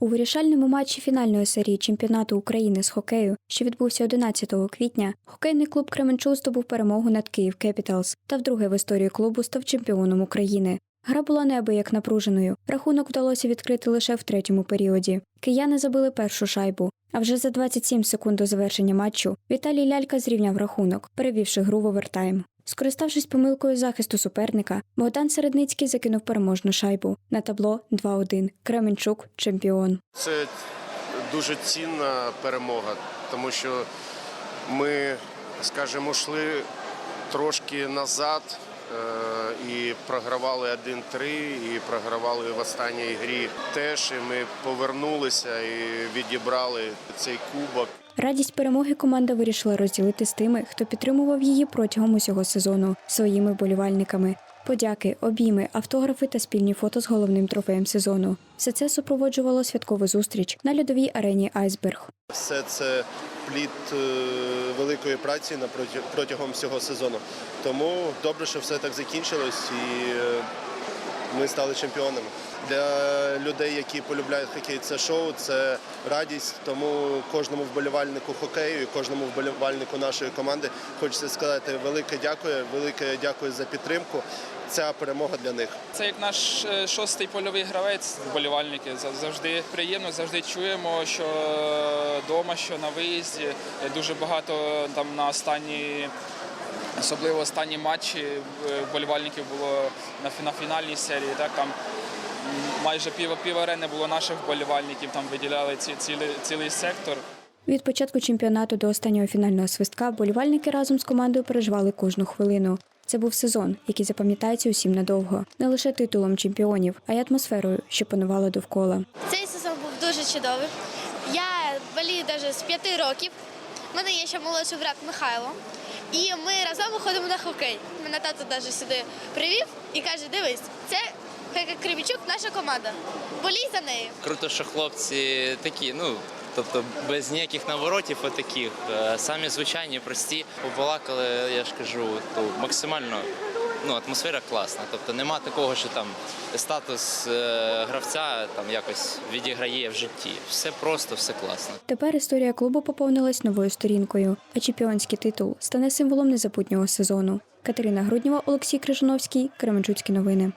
У вирішальному матчі фінальної серії чемпіонату України з хокею, що відбувся 11 квітня, хокейний клуб Кременчук здобув перемогу над Київ Кепіталс та вдруге в історії клубу став чемпіоном України. Гра була неабияк напруженою. Рахунок вдалося відкрити лише в третьому періоді. Кияни забили першу шайбу. А вже за 27 секунд до завершення матчу Віталій Лялька зрівняв рахунок, перевівши гру в овертайм. Скориставшись помилкою захисту суперника, Богдан Середницький закинув переможну шайбу. На табло 2-1. Кременчук чемпіон. Це дуже цінна перемога, тому що ми, скажімо, йшли трошки назад і програвали 1-3, і програвали в останній грі теж. І ми повернулися і відібрали цей кубок. Радість перемоги команда вирішила розділити з тими, хто підтримував її протягом усього сезону своїми болівальниками. Подяки, обійми, автографи та спільні фото з головним трофеєм сезону. Все це супроводжувало святкову зустріч на льодовій арені Айсберг. Все це плід е, великої праці протягом всього сезону. Тому добре, що все так закінчилось і е, ми стали чемпіонами. Для людей, які полюбляють хокей, це шоу, це радість. Тому кожному вболівальнику хокею і кожному вболівальнику нашої команди хочеться сказати велике дякую, велике дякую за підтримку. Ця перемога для них. Це як наш е, шостий польовий гравець, вболівальники. Зав- Завжди приємно, завжди чуємо, що вдома, що на виїзді. Е, Дуже багато там на останні, особливо останні матчі е, вболівальників було на, фінальній серії. Так, там майже пів, пів арени було наших вболівальників, там виділяли ці, цілий, цілий сектор. Від початку чемпіонату до останнього фінального свистка болівальники разом з командою переживали кожну хвилину. Це був сезон, який запам'ятається усім надовго, не лише титулом чемпіонів, а й атмосферою, що панувала довкола. Цей сезон був дуже чудовий. Я болію навіть з п'яти років. У мене є ще молодший брат Михайло. І ми разом виходимо на хокей. Мене тато навіть сюди привів і каже: дивись, це Кривічук, наша команда. Болій за нею. Круто, що хлопці такі, ну тобто без ніяких наворотів, отаких, е, самі звичайні, прості. Побалакали, я ж кажу, то максимально ну, атмосфера класна. Тобто нема такого, що там статус е, гравця там якось відіграє в житті. Все просто, все класно. Тепер історія клубу поповнилась новою сторінкою, а чемпіонський титул стане символом незабутнього сезону. Катерина Груднєва, Олексій Крижановський, Кременчуцькі новини.